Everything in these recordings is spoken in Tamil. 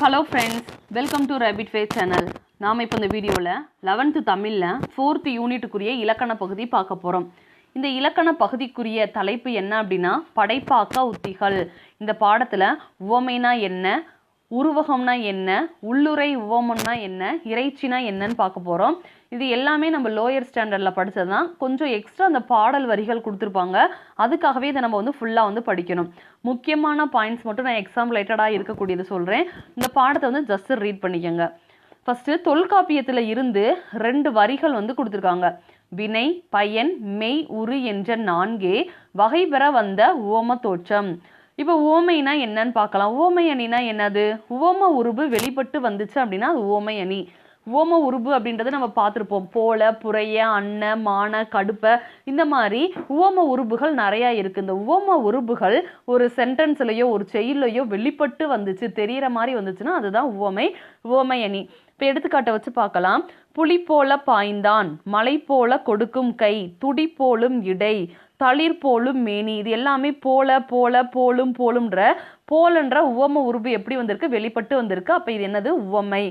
Hello friends welcome to rapid ஃபே சேனல் நாம் இப்போ இந்த வீடியோவில் லெவன்த்து தமிழில் ஃபோர்த்து யூனிட்டுக்குரிய இலக்கண பகுதி பார்க்க போகிறோம் இந்த இலக்கண பகுதிக்குரிய தலைப்பு என்ன அப்படின்னா படைப்பாக்க உத்திகள். இந்த பாடத்தில் உவமைனா என்ன உருவகம்னா என்ன? உள்ளுரை உவமம்னா என்ன? இறைச்சினா என்னன்னு பார்க்க போகிறோம் இது எல்லாமே நம்ம லோயர் ஸ்டாண்டர்டில் படித்தது தான் கொஞ்சம் எக்ஸ்ட்ரா அந்த பாடல் வரிகள் கொடுத்துருப்பாங்க. அதுக்காகவே இதை நம்ம வந்து ஃபுல்லாக வந்து படிக்கணும். முக்கியமான பாயிண்ட்ஸ் மட்டும் நான் எக்ஸாம் ரிலேட்டடாக இருக்கக்கூடியது சொல்கிறேன் இந்த பாடத்தை வந்து ஜஸ்ட் ரீட் பண்ணிக்கோங்க. ஃபஸ்ட்டு தொல்காப்பியத்தில் இருந்து ரெண்டு வரிகள் வந்து கொடுத்துருக்காங்க. வினை பயன் மெய் உரு என்ற நான்கே வகை பெற வந்த உவம தோற்றம். இப்போ ஓமைனா என்னன்னு பார்க்கலாம். ஓமை அணினா என்னது? ஓம உருபு வெளிப்பட்டு வந்துச்சு அப்படின்னா அது ஓமை அணி உவம உருபு அப்படின்றத நம்ம பார்த்துருப்போம். போல புறைய அன்ன மான கடுப்பை இந்த மாதிரி உவம உருபுகள் நிறையா இருக்குது இந்த உவம உருபுகள் ஒரு சென்டென்ஸ்லையோ ஒரு செயலையோ வெளிப்பட்டு வந்துச்சு தெரியிற மாதிரி வந்துச்சுன்னா அதுதான் உவமை உவமையணி இப்போ எடுத்துக்காட்டை வச்சு பார்க்கலாம். புலி போல பாய்ந்தான் மலை போல கொடுக்கும் கை துடி போலும் இடை தளிர் போலும் மேனி. இது எல்லாமே போல போல போலும் போலும்ன்ற போலன்ற உவம உருபு எப்படி வந்திருக்கு? வெளிப்பட்டு வந்திருக்கு. அப்போ இது என்னது? உவமை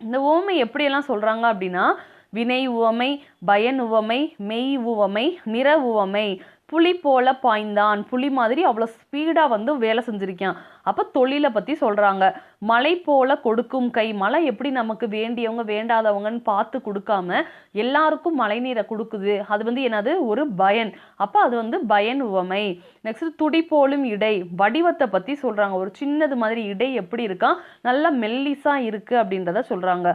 இந்த உவமை எப்படியெல்லாம் சொல்கிறாங்க அப்படின்னா வினை உவமை பயன் உவமை மெய் உவமை நிற உவமை. புலி போல பாய்ந்தான். புலி மாதிரி அவ்வளோ ஸ்பீடாக வந்து வேலை செஞ்சுருக்கான். அப்போ தொழிலை பற்றி சொல்கிறாங்க மலை போல கொடுக்கும் கை. மழை எப்படி நமக்கு வேண்டியவங்க வேண்டாதவங்கன்னு பார்த்து கொடுக்காம எல்லாருக்கும் மழை நீரை கொடுக்குது. அது வந்து என்னது? ஒரு பயன். அப்போ அது வந்து பயன் உவமை. நெக்ஸ்ட் துடி போலும் இடை. வடிவத்தை பற்றி சொல்கிறாங்க ஒரு சின்னது மாதிரி இடை எப்படி இருக்கா? நல்லா மெல்லிஸாக இருக்குது அப்படின்றத சொல்கிறாங்க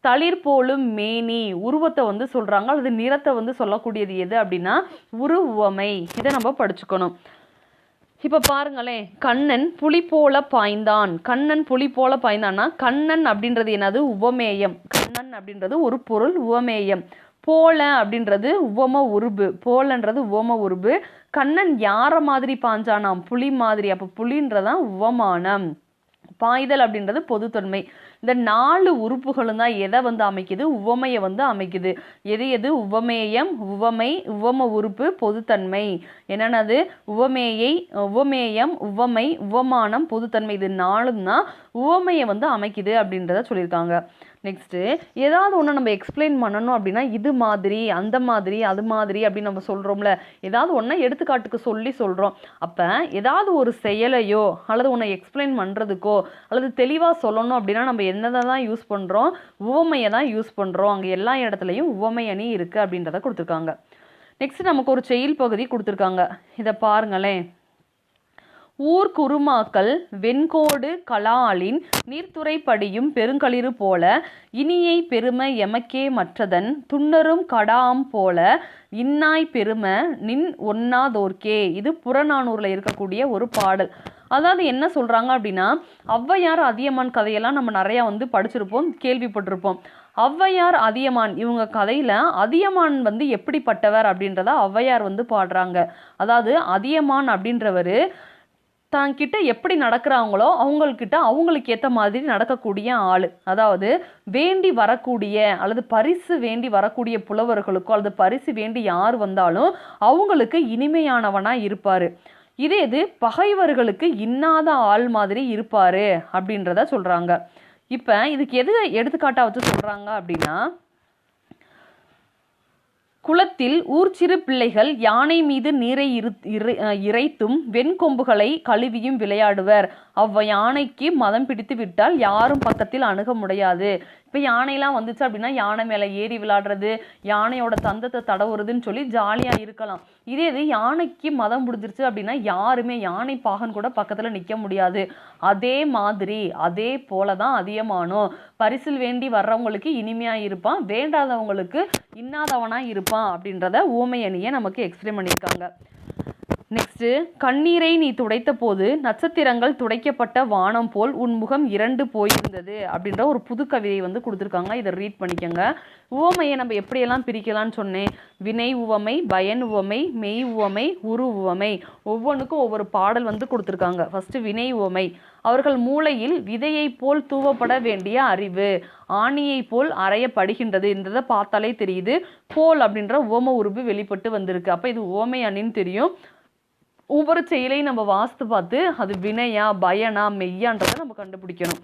தளிர் போலும் மேனி உருவத்தை வந்து சொல்கிறாங்க அல்லது நிறத்தை வந்து சொல்லக்கூடியது எது அப்படின்னா உருவமை. இதை நம்ம படிச்சுக்கணும். இப்போ பாருங்களேன் கண்ணன் புலி போல பாய்ந்தான். கண்ணன் புலி போல பாய்ந்தான்னா கண்ணன் அப்படின்றது என்னது? உவமேயம். கண்ணன் அப்படின்றது ஒரு பொருள் உவமேயம். போல அப்படின்றது உவம உருபு. போலன்றது உவம உருபு. கண்ணன் யார மாதிரி பாஞ்சானாம் புலி மாதிரி. அப்போ புலின்றதான் உவமானம். பாய்தல் அப்படின்றது பொதுத்தன்மை. இந்த நாலு உறுப்புகளும் தான் எதை வந்து அமைக்குது? உவமையை வந்து அமைக்குது. எது எது? உவமேயம் உவமை உவம உறுப்பு பொதுத்தன்மை. என்னென்னது? உவமேயை உவமேயம் உவமை உவமானம் பொதுத்தன்மை இது நாலும் தான் உவமையை வந்து அமைக்குது அப்படின்றத சொல்லியிருக்காங்க. நெக்ஸ்ட்டு ஏதாவது ஒன்று நம்ம எக்ஸ்பிளைன் பண்ணணும் அப்படின்னா இது மாதிரி அந்த மாதிரி அது மாதிரி அப்படின்னு நம்ம சொல்கிறோம்ல ஏதாவது ஒன்றா எடுத்துக்காட்டுக்கு சொல்லி சொல்கிறோம் அப்போ ஏதாவது ஒரு செயலையோ அல்லது ஒன்றை எக்ஸ்பிளைன் பண்ணுறதுக்கோ அல்லது தெளிவாக சொல்லணும் அப்படின்னா நம்ம என்னதை தான் யூஸ் பண்ணுறோம் உவமையை தான் யூஸ் பண்ணுறோம் அங்கே எல்லா இடத்துலையும் உவமை அணி இருக்குது அப்படின்றத கொடுத்துருக்காங்க. நெக்ஸ்ட் நமக்கு ஒரு செயல் பகுதி கொடுத்துருக்காங்க. இதை பாருங்களேன். ஊர் குருமாக்கள் வெண்கோடு கலாலின் நீர்த்துறை படியும் பெருங்களிறு போல இனியை பெரும எமக்கே மற்றதன் துண்ணரும் கடாம் போல இன்னாய் பெரும நின் ஒன்னாதோர்க்கே இது புறநானூரில் இருக்கக்கூடிய ஒரு பாடல். அதாவது என்ன சொல்கிறாங்க அப்படின்னா ஔவையார் அதியமான் கதையெல்லாம் நம்ம நிறையா வந்து படிச்சிருப்போம் கேள்விப்பட்டிருப்போம். ஔவையார் அதியமான் இவங்க கதையில் அதியமான் வந்து எப்படிப்பட்டவர் அப்படின்றத ஔவையார் வந்து பாடுறாங்க. அதாவது அதியமான் அப்படின்றவர் தன்கிட்ட எப்படி நடக்கிறாங்களோ அவங்கக்கிட்ட அவங்களுக்கு ஏற்ற மாதிரி நடக்கக்கூடிய ஆள். அதாவது வேண்டி வரக்கூடிய அல்லது பரிசு வேண்டி வரக்கூடிய புலவர்களுக்கோ அல்லது பரிசு வேண்டி யார் வந்தாலும் அவங்களுக்கு இனிமையானவனாக இருப்பார். இதே இது பகைவர்களுக்கு இன்னாத ஆள் மாதிரி இருப்பார் அப்படின்றத சொல்கிறாங்க இப்போ இதுக்கு எது எடுத்துக்காட்டாக வச்சு சொல்கிறாங்க அப்படின்னா குளத்தில் ஊர்ச்சிறு பிள்ளைகள் யானை மீது நீரை இரு இறை- இறைத்தும் வெண்கொம்புகளை கழுவியும் விளையாடுவர். அவ்வ யானைக்கு மதம் பிடித்து விட்டால் யாரும் பக்கத்தில் அணுக முடியாது. இப்போ யானைலாம் வந்துச்சு அப்படின்னா யானை மேலே ஏறி விளாடுறது யானையோட தந்தத்தை தடவுறதுன்னு சொல்லி ஜாலியாக இருக்கலாம். இதே இது யானைக்கு மதம் பிடிச்சிருச்சு அப்படின்னா யாருமே யானை பாகன் கூட பக்கத்தில் நிற்க முடியாது. அதே மாதிரி அதே போல தான் அதிகமானோம் பரிசில் வேண்டி வர்றவங்களுக்கு இனிமையாக இருப்பான் வேண்டாதவங்களுக்கு இன்னாதவனாக இருப்பான் அப்படின்றத ஊமையணியை நமக்கு எக்ஸ்பிளைன் பண்ணியிருக்காங்க. நெக்ஸ்ட்டு கண்ணீரை நீ துடைத்த போது நட்சத்திரங்கள் துடைக்கப்பட்ட வானம் போல் உன் முகம் இரண்டு போயிருந்தது அப்படின்ற ஒரு புது கவிதை வந்து கொடுத்துருக்காங்க. இதை ரீட் பண்ணிக்கோங்க. உவமையை நம்ம எப்படியெல்லாம் பிரிக்கலாம்னு சொன்னேன். வினை உவமை பயன் உவமை மெய் உவமை உரு உவமை. ஒவ்வொன்றுக்கும் ஒவ்வொரு பாடல் வந்து கொடுத்துருக்காங்க. ஃபஸ்ட்டு வினை உவமை. அவர்கள் மூளையில் விதையைப் போல் தூவப்பட வேண்டிய அறிவு ஆணியைப் போல் அறையப்படுகின்றது. என்றதை பார்த்தாலே தெரியுது. போல் அப்படின்ற உவம உருபு வெளிப்பட்டு வந்திருக்கு. அப்போ இது உவமை அணின்னு தெரியும். ஒவ்வொரு செயலையும் நம்ம வாஸ்து பார்த்து அது வினையா பயனா மெய்யான்றதை நம்ம கண்டுபிடிக்கணும்.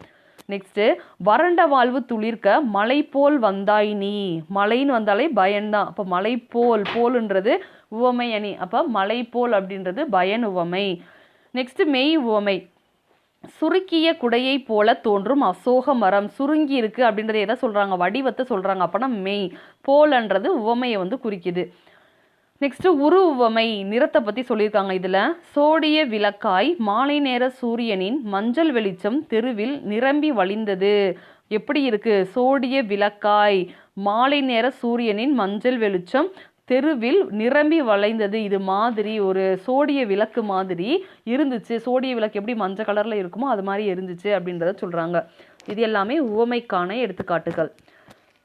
நெக்ஸ்ட்டு வறண்ட வாழ்வு துளிர்க்க மலை போல் வந்தாய் நீ. மலைன்னு வந்தாலே பயன்தான். அப்போ மலை போல் போல்ன்றது உவமை அணி. அப்போ மலை போல் அப்படின்றது பயன் உவமை. நெக்ஸ்ட்டு மெய் உவமை. சுருக்கிய குடையை போல தோன்றும் அசோக மரம். சுருங்கி இருக்கு அப்படின்றத எதை சொல்கிறாங்க வடிவத்தை சொல்கிறாங்க அப்போனா மெய். போலன்றது உவமையை வந்து குறிக்குது. நெக்ஸ்ட் உரு உவமை நிறத்தை பத்தி சொல்லியிருக்காங்க இதுல. சோடிய விளக்காய் மாலை நேர சூரியனின் மஞ்சள் வெளிச்சம் தெருவில் நிரம்பி வழிந்தது. எப்படி இருக்கு? சோடிய விளக்காய் மாலை நேர சூரியனின் மஞ்சள் வெளிச்சம் தெருவில் நிரம்பி வளைந்தது இது மாதிரி ஒரு சோடிய விளக்கு மாதிரி இருந்துச்சு. சோடிய விளக்கு எப்படி மஞ்சள் கலர்ல இருக்குமோ அது மாதிரி இருந்துச்சு அப்படின்றத சொல்றாங்க. இது எல்லாமே உவமைக்கான எடுத்துக்காட்டுகள்.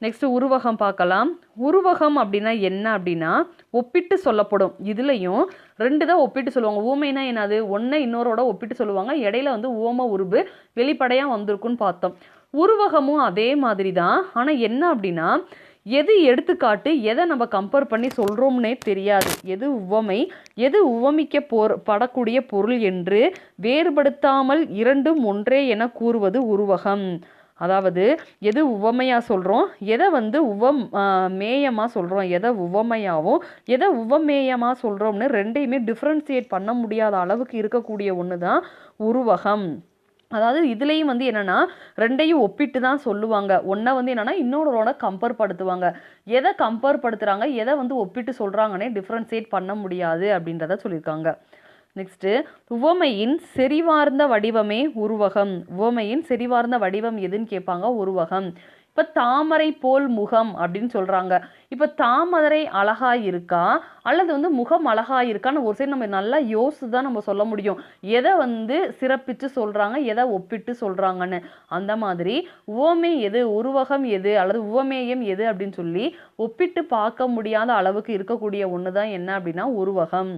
நெக்ஸ்ட் உருவகம் பார்க்கலாம். உருவகம் அப்படின்னா என்ன அப்படின்னா ஒப்பிட்டு சொல்லப்படும். இதுலையும் ரெண்டு தான் ஒப்பிட்டு சொல்லுவாங்க. ஊமைனா என்னது? ஒன்றை இன்னொரோட ஒப்பிட்டு சொல்லுவாங்க. இடையில வந்து ஓம உருபு வெளிப்படையாக வந்திருக்குன்னு பார்த்தோம். உருவகமும் அதே மாதிரி தான். ஆனால் என்ன அப்படின்னா எது எடுத்துக்காட்டு எதை நம்ம கம்பேர் பண்ணி சொல்கிறோம்னே தெரியாது. எது உவமை எது உவமிக்க போர் படக்கூடிய பொருள் என்று வேறுபடுத்தாமல் இரண்டும் ஒன்றே என கூறுவது உருவகம். அதாவது எது உவமையாக சொல்கிறோம் எதை வந்து உவம் மேயமாக சொல்கிறோம் எதை உவமையாகவும் எதை உவமேயமாக சொல்கிறோம்னு ரெண்டையுமே டிஃப்ரென்சியேட் பண்ண முடியாத அளவுக்கு இருக்கக்கூடிய ஒன்று தான் உருவகம். அதாவது இதுலேயும் வந்து என்னென்னா ரெண்டையும் ஒப்பிட்டு தான் சொல்லுவாங்க. ஒன்றை வந்து என்னென்னா இன்னொருவரோட கம்பேர் படுத்துவாங்க. எதை கம்பேர் படுத்துகிறாங்க எதை வந்து ஒப்பிட்டு சொல்கிறாங்கன்னே டிஃப்ரென்சியேட் பண்ண முடியாது அப்படின்றத சொல்லியிருக்காங்க. நெக்ஸ்ட்டு உவமையின் செறிவார்ந்த வடிவமே உருவகம். உவமையின் செறிவார்ந்த வடிவம் எதுன்னு கேட்பாங்க? உருவகம். இப்போ தாமரை போல் முகம் அப்படின்னு சொல்கிறாங்க இப்போ தாமரை அழகா இருக்கா? அல்லது வந்து முகம் அழகா இருக்கான்னு ஒரு சைடு நம்ம நல்லா யோசித்து தான் நம்ம சொல்ல முடியும். எதை வந்து சிறப்பித்து சொல்கிறாங்க எதை ஒப்பிட்டு சொல்கிறாங்கன்னு அந்த மாதிரி உவமை எது? உருவகம் எது? அல்லது உவமேயம் எது? அப்படின்னு சொல்லி ஒப்பிட்டு பார்க்க முடியாத அளவுக்கு இருக்கக்கூடிய ஒன்று தான் என்ன அப்படின்னா உருவகம்.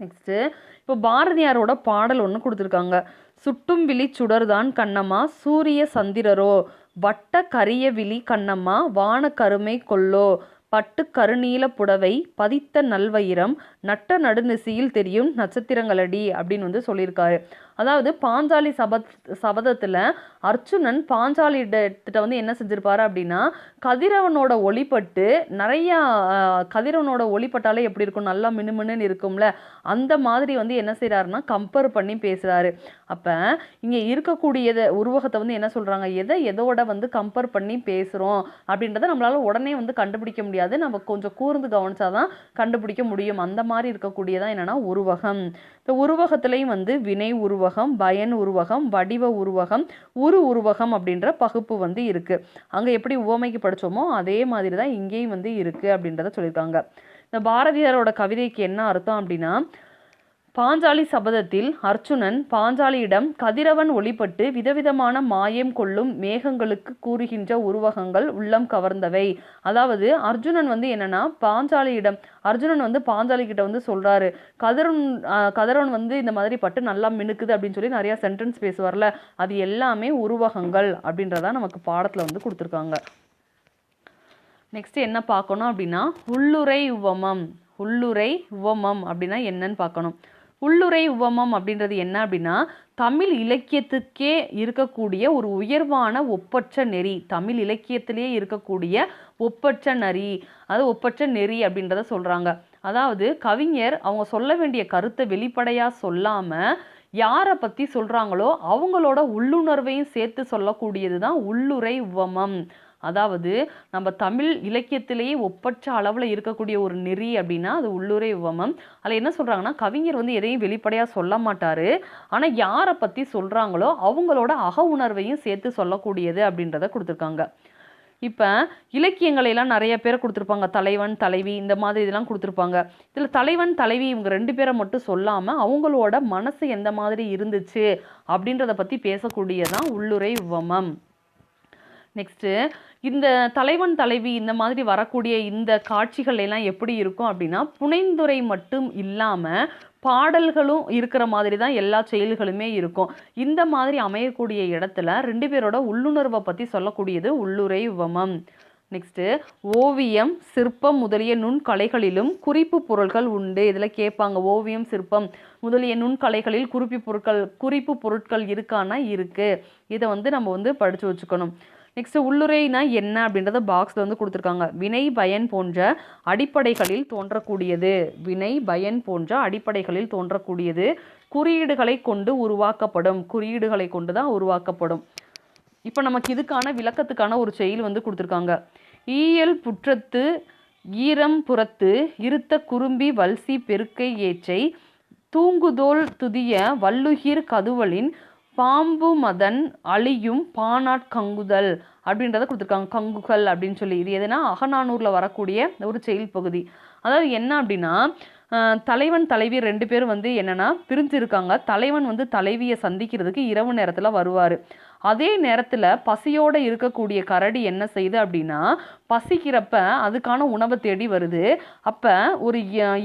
நெக்ஸ்ட்டு இப்போ பாரதியாரோட பாடல் ஒன்று கொடுத்துருக்காங்க. சுட்டும் விழி சுடர்தான் கண்ணம்மா சூரிய சந்திரரோ. வட்ட கரிய விழி கண்ணம்மா வான கருமை கொல்லோ. பட்டு கருநீல புடவை பதித்த நல்வயிரம். நட்ட நடுநிசையில் தெரியும் நட்சத்திரங்களடி அப்படின்னு வந்து சொல்லியிருக்காரு. அதாவது பாஞ்சாலி சபத் சபதத்தில் அர்ச்சுனன் பாஞ்சாலி கிட்ட வந்து என்ன செஞ்சிருப்பாரு அப்படின்னா கதிரவனோட ஒளிப்பட்டு நிறையா கதிரவனோட ஒளிப்பட்டாலே எப்படி இருக்கும்? நல்லா மினுமினுன்னு இருக்கும்ல. அந்த மாதிரி வந்து என்ன செய்கிறாருன்னா கம்பேர் பண்ணி பேசுகிறாரு அப்போ இங்கே இருக்கக்கூடியதை உருவகத்தை வந்து என்ன சொல்கிறாங்க எதை எதோட வந்து கம்பேர் பண்ணி பேசுகிறோம் அப்படின்றத நம்மளால் உடனே வந்து கண்டுபிடிக்க முடியாது. நம்ம கொஞ்சம் கூர்ந்து கவனிச்சாதான் கண்டுபிடிக்க முடியும். அந்த மாதிரி இருக்கக்கூடியதான் என்னென்னா உருவகம். இந்த உருவகத்திலையும் வந்து வினை உருவகம். உருவகம் பயன் உருவகம் வடிவ உருவகம் உரு உருவகம் அப்படின்ற பகுப்பு வந்து இருக்கு. அங்க எப்படி உவமைக்கு படித்தோமோ அதே மாதிரி தான் இங்கேயும் வந்து இருக்கு அப்படின்றத சொல்லியிருக்காங்க. இந்த பாரதியாரோட கவிதைக்கு என்ன அர்த்தம் அப்படின்னா பாஞ்சாலி சபதத்தில் அர்ச்சுனன் பாஞ்சாலியிடம் கதிரவன் ஒளிப்பட்டு விதவிதமான மாயம் கொள்ளும் மேகங்களுக்கு கூறுகின்ற உருவகங்கள் உள்ளம் கவர்ந்தவை. அதாவது அர்ஜுனன் வந்து என்னன்னா பாஞ்சாலியிடம் அர்ஜுனன் வந்து பாஞ்சாலி கிட்ட வந்து சொல்றாரு கதிரவன் கதிரவன் வந்து இந்த மாதிரி பட்டு நல்லா மினுக்குது அப்படின்னு சொல்லி நிறைய சென்டென்ஸ் பேசுவார்ல அது எல்லாமே உருவகங்கள் அப்படின்றதா நமக்கு பாடத்துல வந்து கொடுத்துருக்காங்க. நெக்ஸ்ட் என்ன பார்க்கணும் அப்படின்னா உள்ளுரை உவமம். உள்ளுரை உவமம் அப்படின்னா என்னன்னு பார்க்கணும். உள்ளுரை உவமம் அப்படின்றது என்ன அப்படின்னா தமிழ் இலக்கியத்துக்கே இருக்கக்கூடிய ஒரு உயர்வான ஒப்பற்ற நெறி. தமிழ் இலக்கியத்திலேயே இருக்கக்கூடிய ஒப்பற்ற நெறி. அது ஒப்பற்ற நெறி அப்படின்றத சொல்கிறாங்க அதாவது கவிஞர் அவங்க சொல்ல வேண்டிய கருத்தை வெளிப்படையாக சொல்லாமல் யாரை பற்றி சொல்கிறாங்களோ அவங்களோட உள்ளுணர்வையும் சேர்த்து சொல்லக்கூடியது தான் உள்ளுரை உவமம். அதாவது நம்ம தமிழ் இலக்கியத்திலேயே ஒப்பற்ற அளவில் இருக்கக்கூடிய ஒரு நெறி அப்படின்னா அது உள்ளுரை உவமம். அதில் என்ன சொல்கிறாங்கன்னா கவிஞர் வந்து எதையும் வெளிப்படையாக சொல்ல மாட்டார். ஆனால் யாரை பற்றி சொல்கிறாங்களோ அவங்களோட அக உணர்வையும் சேர்த்து சொல்லக்கூடியது அப்படின்றத கொடுத்துருக்காங்க. இப்போ இலக்கியங்களையெல்லாம் நிறைய பேர் கொடுத்துருப்பாங்க. தலைவன் தலைவி இந்த மாதிரி இதெல்லாம் கொடுத்துருப்பாங்க. இதில் தலைவன் தலைவி இவங்க ரெண்டு பேரை மட்டும் சொல்லாமல் அவங்களோட மனசு எந்த மாதிரி இருந்துச்சு அப்படின்றத பற்றி பேசக்கூடியதான் உள்ளுரை உவமம். நெக்ஸ்ட்டு இந்த தலைவன் தலைவி இந்த மாதிரி வரக்கூடிய இந்த காட்சிகள் எல்லாம் எப்படி இருக்கும் அப்படின்னா புனைந்துரை மட்டும் இல்லாமல் பாடல்களும் இருக்கிற மாதிரி தான் எல்லா செயல்களுமே இருக்கும். இந்த மாதிரி அமையக்கூடிய இடத்துல ரெண்டு பேரோட உள்ளுணர்வை பற்றி சொல்லக்கூடியது உள்ளுரை உவமம். நெக்ஸ்ட்டு ஓவியம் சிற்பம் முதலிய நுண்கலைகளிலும் குறிப்பு பொருட்கள் உண்டு. இதில் கேட்பாங்க ஓவியம் சிற்பம் முதலிய நுண்கலைகளில் குறிப்பு பொருட்கள் குறிப்பு பொருட்கள் இருக்கானா இருக்குது இதை வந்து நம்ம வந்து படித்து வச்சுக்கணும். நெக்ஸ்ட் உள்ளுரைனா என்ன அப்படின்றத பாக்ஸில் வந்து கொடுத்துருக்காங்க. வினை பயன் போன்ற அடிப்படைகளில் தோன்றக்கூடியது. வினை பயன் போன்ற அடிப்படைகளில் தோன்றக்கூடியது. குறியீடுகளை கொண்டு உருவாக்கப்படும். குறியீடுகளை கொண்டு தான் உருவாக்கப்படும். இப்போ நமக்கு இதுக்கான விளக்கத்துக்கான ஒரு செயல் வந்து கொடுத்துருக்காங்க. ஈயல் புற்றத்து ஈரம் புறத்து இருத்த குறும்பி வல்சி பெருக்கை ஏச்சை தூங்குதோல் துதிய வல்லுகிர் கதுவலின் பாம்பு மதன் அழியும் பானாட் கங்குதல் அப்படின்றத கொடுத்துருக்காங்க. கங்குகள் அப்படின்னு சொல்லி. இது எதுனா அகநானூரில் வரக்கூடிய ஒரு செயல் பகுதி. அதாவது என்ன அப்படின்னா தலைவன் தலைவி ரெண்டு பேரும் வந்து என்னென்னா பிரிஞ்சிருக்காங்க. தலைவன் வந்து தலைவியை சந்திக்கிறதுக்கு இரவு நேரத்தில் வருவார். அதே நேரத்தில் பசியோடு இருக்கக்கூடிய கரடி என்ன செய்யுது அப்படின்னா பசிக்கிறப்ப அதுக்கான உணவை தேடி வருது. அப்போ ஒரு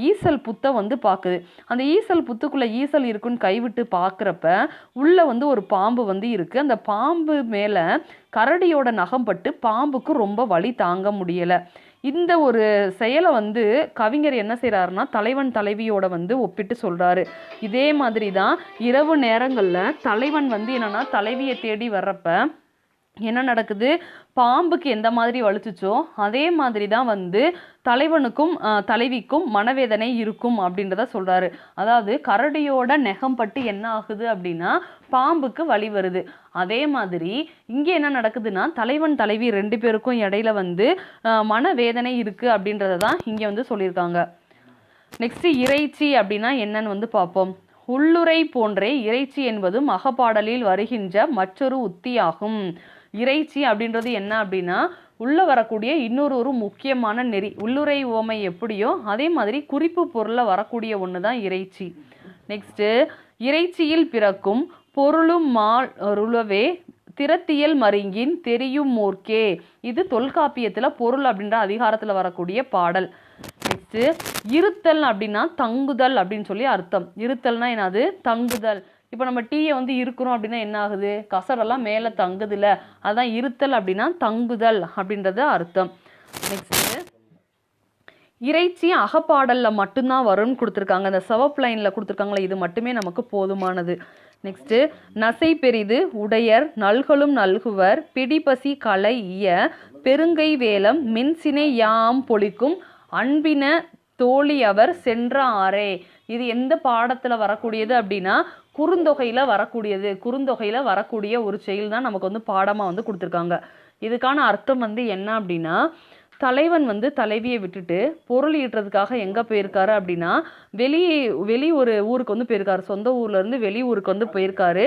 ஈசல் புத்தை வந்து பார்க்குது அந்த ஈசல் புத்துக்குள்ளே ஈசல் இருக்குன்னு கைவிட்டு பார்க்குறப்ப உள்ளே வந்து ஒரு பாம்பு வந்து இருக்குது அந்த பாம்பு மேலே கரடியோட நகம் பட்டு பாம்புக்கு ரொம்ப வலி தாங்க முடியலை. இந்த ஒரு செயலை வந்து கவிஞர் என்ன செய்கிறாருன்னா தலைவன் தலைவியோட வந்து ஒப்பிட்டு சொல்கிறாரு இதே மாதிரி தான் இரவு நேரங்களில் தலைவன் வந்து என்னென்னா தலைவியை தேடி வர்றப்ப என்ன நடக்குது? பாம்புக்கு எந்த மாதிரி வலிச்சுச்சோ அதே மாதிரி தான் வந்து தலைவனுக்கும் தலைவிக்கும் மனவேதனை இருக்கும் அப்படின்றத சொல்கிறாரு அதாவது கரடியோட நெகம் பட்டு என்ன ஆகுது அப்படின்னா பாம்புக்கு வலி வருது. அதே மாதிரி இங்கே என்ன நடக்குதுன்னா தலைவன் தலைவி ரெண்டு பேருக்கும் இடையில வந்து மனவேதனை இருக்குது அப்படின்றத தான் இங்கே வந்து சொல்லியிருக்காங்க. நெக்ஸ்ட் இறைச்சி அப்படின்னா என்னன்னு வந்து பார்ப்போம். உள்ளுரை போன்றே இறைச்சி என்பதும் அகப்பாடலில் வருகின்ற மற்றொரு உத்தியாகும். இறைச்சி அப்படின்றது என்ன அப்படின்னா உள்ளே வரக்கூடிய இன்னொரு ஒரு முக்கியமான நெறி. உள்ளுரை ஓமை எப்படியோ அதே மாதிரி குறிப்பு பொருளில் வரக்கூடிய ஒன்று தான் இறைச்சி. நெக்ஸ்ட்டு இறைச்சியில் பிறக்கும் பொருளும் மால் ருளவே திறத்தியல் மருங்கின் தெரியும் மூர்க்கே. இது தொல்காப்பியத்தில் பொருள் அப்படின்ற அதிகாரத்தில் வரக்கூடிய பாடல். நெக்ஸ்ட்டு இருத்தல் அப்படின்னா தங்குதல் அப்படின்னு சொல்லி அர்த்தம். இருத்தல்னா என்னது? தங்குதல். இப்போ நம்ம டீயை வந்து இருக்கிறோம் அப்படின்னா என்ன ஆகுது? கசரெல்லாம் மேலே தங்குதுல அதான் இருத்தல் அப்படின்னா தங்குதல் அப்படின்றது அர்த்தம். நெக்ஸ்ட்டு இறைச்சி அகப்பாடலில் மட்டும்தான் வரும்னு கொடுத்துருக்காங்க. அந்த சிவப்பு லைனில் கொடுத்துருக்காங்களே இது மட்டுமே நமக்கு போதுமானது. நெக்ஸ்ட்டு நசை பெரிது உடையர் நல்களும் நல்குவர் பிடிபசி கலை இய பெருங்கை வேலம் மின்சினை யாம் பொழிக்கும் அன்பின தோழி அவர் சென்ற ஆரே இது எந்த பாடத்தில் வரக்கூடியது அப்படின்னா குறுந்தொகையில் வரக்கூடியது குறுந்தொகையில் வரக்கூடிய ஒரு செயல் தான் நமக்கு வந்து பாடமாக வந்து கொடுத்துருக்காங்க. இதுக்கான அர்த்தம் வந்து என்ன அப்படின்னா தலைவன் வந்து தலைவியை விட்டுட்டு பொருள் ஈட்டுறதுக்காக எங்கே போயிருக்காரு அப்படின்னா வெளி வெளி ஒரு ஊருக்கு வந்து போயிருக்காரு. சொந்த ஊர்லேருந்து வெளி ஊருக்கு வந்து போயிருக்காரு.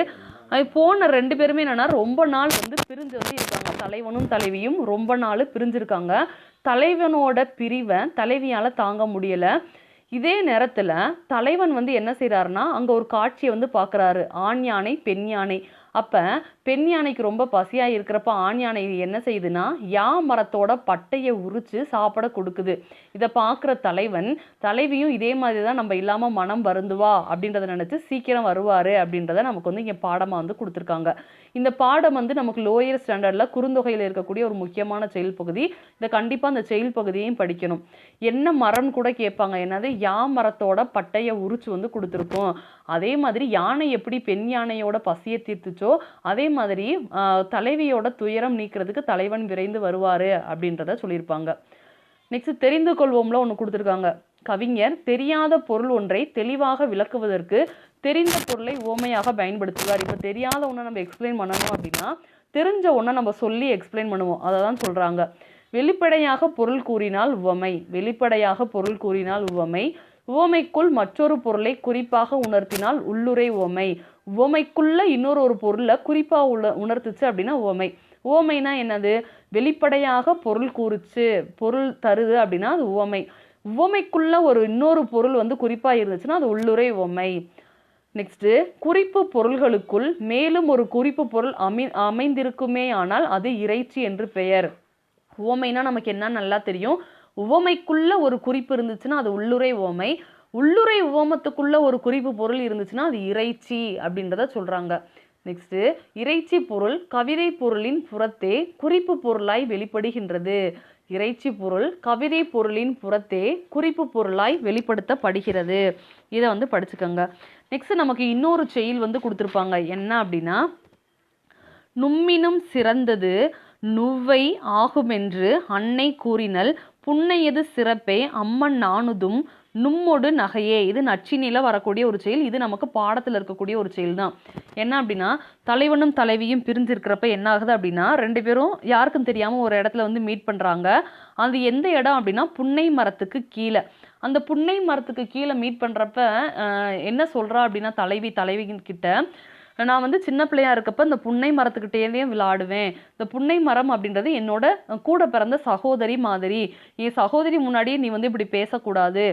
அது போன ரெண்டு பேருமே என்னன்னா ரொம்ப நாள் வந்து பிரிஞ்சு வந்து இருக்காங்க. தலைவனும் தலைவியும் ரொம்ப நாள் பிரிஞ்சிருக்காங்க. தலைவனோட பிரிவை தலைவியால் தாங்க முடியலை. இதே நேரத்தில் தலைவன் வந்து என்ன செய்கிறாருன்னா அங்கே ஒரு காட்சியை வந்து பார்க்குறாரு ஆண் யானை பெண் யானை. அப்போ பெண் யானைக்கு ரொம்ப பசியாக இருக்கிறப்ப ஆண் யானை என்ன செய்யுதுன்னா யா மரத்தோட பட்டையை உரிச்சு சாப்பிட கொடுக்குது. இதை பார்க்குற தலைவன் தலைவியும் இதே மாதிரி தான் நம்ம இல்லாமல் மனம் வருந்துவா? அப்படின்றத நினச்சி சீக்கிரம் வருவார் அப்படின்றத நமக்கு வந்து இங்கே பாடமாக வந்து கொடுத்துருக்காங்க. இந்த பாடம் வந்து நமக்கு லோயர் ஸ்டாண்டர்டில் குறுந்தொகையில் இருக்கக்கூடிய ஒரு முக்கியமான செயல் பகுதி. இதை கண்டிப்பாக அந்த செயல் பகுதியையும் படிக்கணும். என்ன மரம் கூட கேட்பாங்க என்னது? யா மரத்தோட பட்டையை உரிச்சு வந்து கொடுத்துருக்கோம். அதே மாதிரி யானை எப்படி பெண் யானையோட பசியை தீர்த்துச்சோ அதே மாதிரி தலைவியோட துயரம் நீக்கிறதுக்கு தலைவன் விரைந்து வருவார் அப்படின்றத சொல்லியிருப்பாங்க. நெக்ஸ்ட் தெரிந்து கொள்வோம்ல ஒன்று கொடுத்துருக்காங்க. கவிஞர் தெரியாத பொருள் ஒன்றை தெளிவாக விளக்குவதற்கு தெரிந்த பொருளை ஓமையாக பயன்படுத்துவார். இப்போ தெரியாத ஒன்றை நம்ம எக்ஸ்பிளைன் பண்ணணும் அப்படின்னா தெரிஞ்ச ஒன்றை நம்ம சொல்லி எக்ஸ்பிளைன் பண்ணுவோம். அதை தான் சொல்கிறாங்க வெளிப்படையாக பொருள் கூறினால் உவமை வெளிப்படையாக பொருள் கூறினால் உவமை உவமைக்குள் மற்றொரு பொருளை குறிப்பாக உணர்த்தினால் உள்ளுரை உவமை உவமைக்குள்ள இன்னொரு ஒரு பொருளை குறிப்பாக உள்ள உணர்த்துச்சு அப்படின்னா உவமை. உவமைனா என்னது? வெளிப்படையாக பொருள் கூறுச்சு பொருள் தருது அப்படின்னா அது உவமை. உவமைக்குள்ள ஒரு இன்னொரு பொருள் வந்து குறிப்பா இருந்துச்சுன்னா அது உள்ளுரை உவமை. நெக்ஸ்ட்டு குறிப்பு பொருள்களுக்குள் மேலும் ஒரு குறிப்பு பொருள் அமை அமைந்திருக்குமே ஆனால் அது இறைச்சி என்று பெயர். உவமைனா நமக்கு என்ன நல்லா தெரியும்? உவமைக்குள்ள ஒரு குறிப்பு இருந்துச்சுன்னா அது உள்ளுரை உவமை. உள்ளுரை உவமத்துக்குள்ள ஒரு குறிப்பு பொருள் இருந்துச்சுன்னா அது இறைச்சி அப்படின்றத சொல்றாங்க. நெக்ஸ்ட்டு இறைச்சி பொருள் கவிதை பொருளின் புறத்தே குறிப்பு பொருளாய் வெளிப்படுகின்றது. இறைச்சி பொருள் கவிதை பொருளின் புறத்தே குறிப்பு பொருளாய் வெளிப்படுத்தப்படுகிறது. இதை வந்து படிச்சுக்கோங்க. நெக்ஸ்ட் நமக்கு இன்னொரு செயல் வந்து கொடுத்துருப்பாங்க. என்ன அப்படின்னா நும்மினும் சிறந்தது நுவ்வை ஆகுமென்று அன்னை கூறினல் புன்னையது சிறப்பே அம்மன் நானுதும் நும்மொடு நகையே. இது நச்சினியில் வரக்கூடிய ஒரு செயல். இது நமக்கு பாடத்தில் இருக்கக்கூடிய ஒரு செயல் தான் என்ன அப்படின்னா தலைவனும் தலைவியும் பிரிஞ்சிருக்கிறப்ப என்ன ஆகுது அப்படின்னா ரெண்டு பேரும் யாருக்கும் தெரியாமல் ஒரு இடத்துல வந்து மீட் பண்ணுறாங்க அது எந்த இடம் அப்படின்னா புன்னை மரத்துக்கு கீழே. அந்த புன்னை மரத்துக்கு கீழே மீட் பண்ணுறப்ப என்ன சொல்கிறா அப்படின்னா தலைவி தலைவிகிட்ட நான் வந்து சின்ன பிள்ளையா இருக்கப்ப இந்த புன்னை மரத்துக்கிட்டேயே விளையாடுவேன் இந்த புன்னை மரம் அப்படின்றது என்னோட கூட பிறந்த சகோதரி மாதிரி. என் சகோதரி முன்னாடியே நீ வந்து இப்படி பேசக்கூடாது.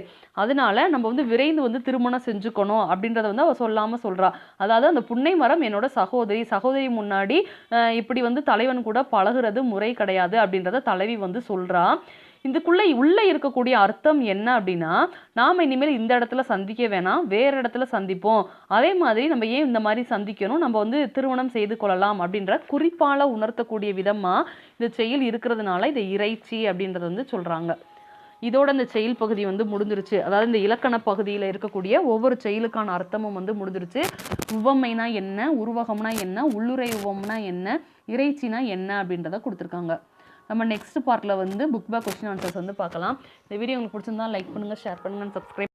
அதனால நம்ம வந்து விரைந்து வந்து திருமணம் செஞ்சுக்கணும் அப்படின்றத வந்து அவ சொல்லாம சொல்றா. அதாவது அந்த புன்னை மரம் என்னோட சகோதரி. சகோதரி முன்னாடி இப்படி வந்து தலைவன் கூட பழகுறது முறை கிடையாது அப்படின்றத தலைவி வந்து சொல்றா. இதுக்குள்ளே உள்ளே இருக்கக்கூடிய அர்த்தம் என்ன அப்படின்னா நாம் இனிமேல் இந்த இடத்துல சந்திக்க வேணாம் வேறு இடத்துல சந்திப்போம். அதே மாதிரி நம்ம ஏன் இந்த மாதிரி சந்திக்கணும்? நம்ம வந்து திருமணம் செய்து கொள்ளலாம் அப்படின்ற குறிப்பால் உணர்த்தக்கூடிய விதமாக இந்த செயல் இருக்கிறதுனால இதை இறைச்சி அப்படின்றத வந்து சொல்கிறாங்க இதோட இந்த செயல் பகுதி வந்து முடிஞ்சிருச்சு. அதாவது இந்த இலக்கண பகுதியில் இருக்கக்கூடிய ஒவ்வொரு செயலுக்கான அர்த்தமும் வந்து முடிஞ்சிருச்சு. உவமைனா என்ன? உருவகம்னா என்ன? உள்ளுரை உவம்னா என்ன? இறைச்சினா என்ன அப்படின்றத கொடுத்துருக்காங்க. நம்ம நெக்ஸ்ட் பார்ட்டில் வந்து புக் பேக் கொஸ்டின் ஆன்சர்ஸ் வந்து பார்க்கலாம். இந்த வீடியோ உங்களுக்கு பிடிச்சிருந்தா லைக் பண்ணுங்கள் ஷேர் பண்ணுங்கள் சப்ஸ்கிரைப்